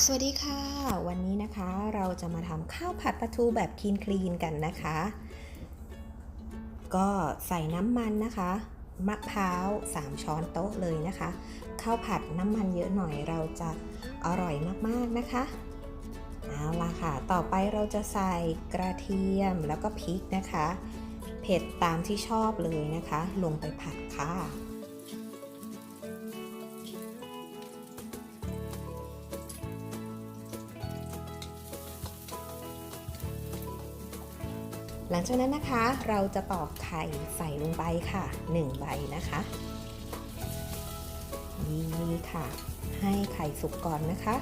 สวัสดีค่ะ วันนี้นะคะเราจะมาทำข้าวผัดปลาทูแบบคลีนคลีนกันนะคะ ก็ใส่น้ำมันนะคะ มะพร้าว 3 ช้อนโต๊ะเลยนะคะ ข้าวผัดน้ำมันเยอะหน่อยเราจะอร่อยมากๆนะคะเอาละค่ะ ต่อไปเราจะใส่กระเทียมแล้วก็พริกนะคะ เผ็ดตามที่ชอบเลยนะคะ ลงไปผัดค่ะ หลังจากนั้นนะคะเราจะตอกไข่ใส่ลงไปค่ะ 1 ใบนะคะนี่ค่ะ ให้ไข่สุกก่อนนะคะ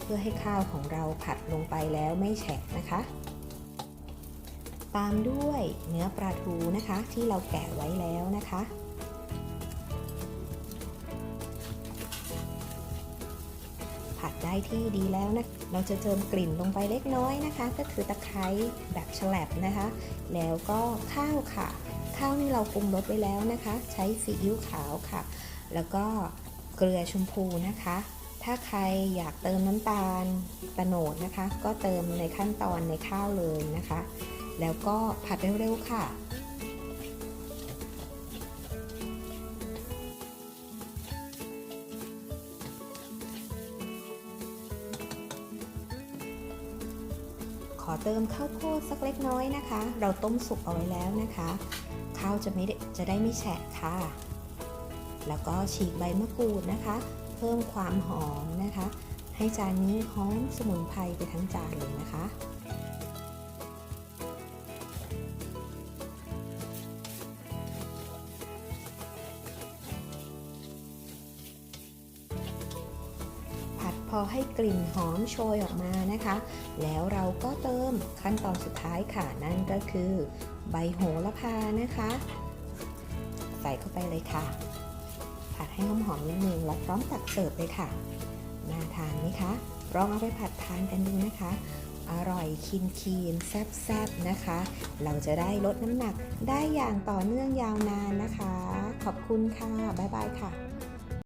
เพื่อให้ข้าวของเราผัดลงไปแล้วไม่แฉะนะคะ ตามด้วยเนื้อปลาทูนะคะที่เราแกะไว้แล้วนะคะ ผัดได้ที่ดีแล้วนะ เราจะเติมกลิ่นลงไปเล็กน้อยนะคะ ก็คือตะไคร้แบบฉลับนะคะ แล้วก็ข้าวค่ะ ข้าวนี่เราปรุงรสไว้แล้วนะคะ ใช้ซีอิ๊วขาวค่ะ แล้วก็เกลือชมพูนะคะ ถ้าใครอยากเติมน้ำตาลตะโนดนะคะ ก็เติมในขั้นตอนในข้าวเลยนะคะ แล้วก็ผัดเร็วๆค่ะ ขอเติมข้าวโพดสักเล็กน้อยนะคะ เราต้มสุกเอาไว้แล้วนะคะ ข้าวจะไม่จะได้ไม่แฉะค่ะ แล้วก็ฉีกใบมะกรูดนะคะ เพิ่มความหอมนะคะ ให้จานนี้หอมสมุนไพรไปทั้งจานเลยนะคะ พอให้กลิ่นหอมโชยออกมานะคะ แล้วเราก็เติมขั้นตอนสุดท้ายค่ะนั่นก็คือ ใบโหระพานะคะ ใส่เข้าไปเลยค่ะ ผัดให้หอมๆนิดนึงแล้วพร้อมตักเสิร์ฟเลยค่ะน่าทานไหมคะลองเอาไปผัดทานกันดูนะคะอร่อยคีนคีนแซ่บๆนะคะ เราจะได้ลดน้ำหนักได้อย่างต่อเนื่องยาวนานนะคะ ขอบคุณค่ะ บ๊ายบายค่ะ